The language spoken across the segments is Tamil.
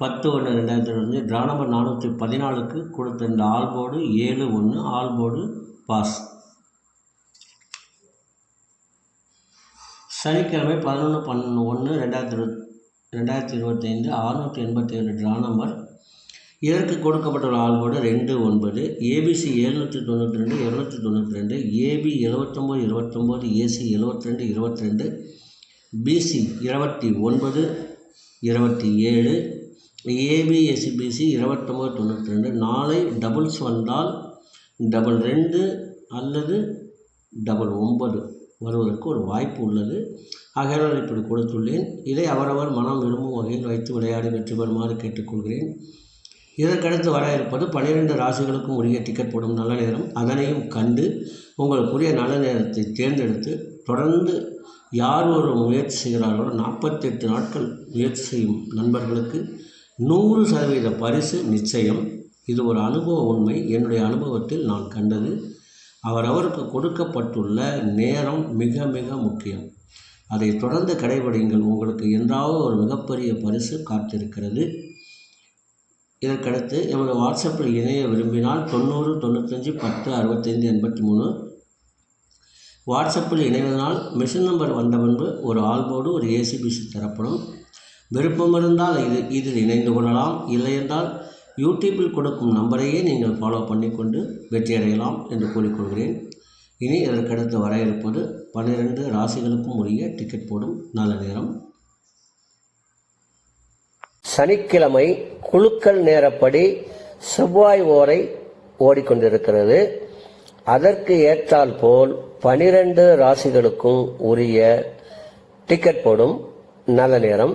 பத்து ஒன்று ரெண்டாயிரத்தி இருபது ட்ரா நம்பர் நானூற்றி பதினாலுக்கு கொடுத்த இந்த ஆல் போர்டு ஏழு ஒன்று ஆல் போர்டு பாஸ். சனிக்கிழமை பதினொன்று பன்னெண்டு ஒன்று ரெண்டாயிரத்தி இருபத் ரெண்டாயிரத்தி இருபத்தைந்து அறுநூற்றி எண்பத்தி ஏழு ட்ரா நம்பர் இதற்கு கொடுக்கப்பட்டுள்ள ஆல்போர்டு ரெண்டு ஒன்பது ஏபிசி எழுநூற்றி தொண்ணூற்றி ரெண்டு இரநூத்தி தொண்ணூற்றி ரெண்டு ஏபி எழுபத்தொம்போது இருபத்தொம்போது ஏசி எழுபத்தி ரெண்டு இருபத்தி ரெண்டு பிசி இருபத்தி ஒன்பது இருபத்தி ஏழு ஏபிஎஸ்சிபிசி இருபத்தொம்போது தொண்ணூற்றி ரெண்டு நாளை டபுள்ஸ் வந்தால் டபுள் ரெண்டு அல்லது டபுள் ஒன்பது வருவதற்கு ஒரு வாய்ப்பு உள்ளது. ஆகையால் இப்படி கொடுத்துள்ளேன். இதை அவரவர் மனம் விரும்பும் வகையில் வைத்து விளையாடி வெற்றி பெறுமாறு கேட்டுக்கொள்கிறேன். இதற்கடுத்து வர இருப்பது பன்னிரெண்டு ராசிகளுக்கும் உரிய டிக்கெட் போடும் நல்ல நேரம். அதனையும் கண்டு உங்களுக்குரிய நல்ல நேரத்தை தேர்ந்தெடுத்து தொடர்ந்து யார் ஒரு முயற்சி செய்கிறார்களோ நாற்பத்தெட்டு நாட்கள் முயற்சி செய்யும் நண்பர்களுக்கு நூறு சதவீத பரிசு நிச்சயம். இது ஒரு அனுபவ உண்மை. என்னுடைய அனுபவத்தில் நான் கண்டது. அவரவருக்கு கொடுக்கப்பட்டுள்ள நேரம் மிக மிக முக்கியம். அதை தொடர்ந்து கடைபிடிங்கள். உங்களுக்கு என்றாவது ஒரு மிகப்பெரிய பரிசு காத்திருக்கிறது. இதற்கடுத்து எமது வாட்ஸ்அப்பில் இணைய விரும்பினால் தொண்ணூறு தொண்ணூத்தஞ்சு பத்து அறுபத்தைந்து எண்பத்தி மூணு வாட்ஸ்அப்பில் இணைவதனால் மிஷின் நம்பர் வந்த பின்பு ஒரு ஆல்போர்டு ஒரு ஏசிபிசி தரப்படும். விருப்பம் இருந்தால் இது இதில் இணைந்து கொள்ளலாம். இல்லையென்றால் யூடியூப்பில் கொடுக்கும் நம்பரையே நீங்கள் ஃபாலோ பண்ணிக்கொண்டு வெற்றியடையலாம் என்று கூறிக்கொள்கிறேன். இனி இதற்கடுத்து வர இருப்பது பன்னிரெண்டு ராசிகளுக்கும் உரிய டிக்கெட் போடும் நல்ல நேரம். சனிக்கிழமை குழுக்கள் நேரப்படி செவ்வாய் ஓரை ஓடிக்கொண்டிருக்கிறது. அதற்கு ஏற்றால் போல் பனிரெண்டு ராசிகளுக்கும் உரிய டிக்கெட் போடும் நல்ல நேரம்.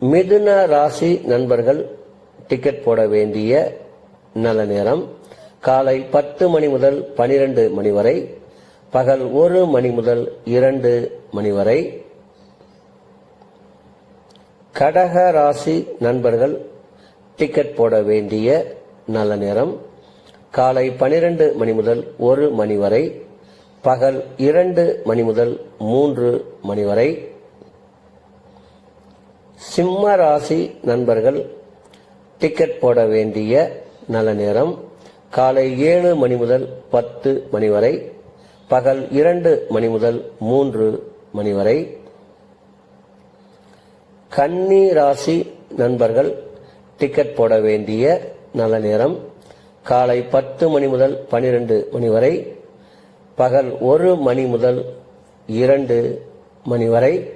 மிதுன ராசி நண்பர்கள் டிக்கெட் போட வேண்டிய நல்ல நேரம். காலை பத்து மணி முதல் பனிரெண்டு மணி வரை பகல் ஒரு மணி முதல் இரண்டு மணி வரை. கடக ராசி நண்பர்கள் டிக்கெட் போட வேண்டிய நல்ல நேரம். காலை பனிரெண்டு மணி முதல் ஒரு மணி வரை பகல் இரண்டு மணி முதல் மூன்று மணி வரை. சிம்ம ராசி நண்பர்கள் டிக்கெட் போட வேண்டிய நல்ல நேரம். காலை ஏழு மணி முதல் பத்து மணி வரை பகல் இரண்டு மணி முதல் மூன்று மணி வரை. கன்னி ராசி நண்பர்கள் டிக்கெட் போட வேண்டிய நல்ல நேரம். காலை பத்து மணி முதல் பனிரெண்டு மணி வரை பகல் ஒரு மணி முதல் இரண்டு மணி வரை.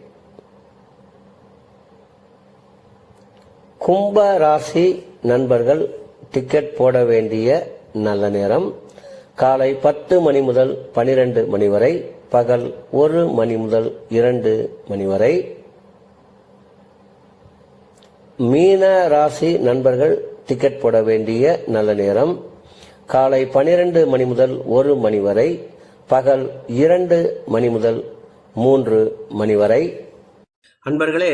கும்ப ராசி நண்பர்கள் டிக்கெட் போட வேண்டிய நல்ல நேரம். காலை பத்து மணி முதல் பனிரெண்டு மணி வரை பகல் ஒரு மணி முதல் இரண்டு மணி வரை. மீன ராசி நண்பர்கள் டிக்கெட் போட வேண்டிய நல்ல நேரம். காலை பனிரெண்டு மணி முதல் ஒரு மணி வரை பகல் இரண்டு மணி முதல் மூன்று மணி வரை. அன்பர்களே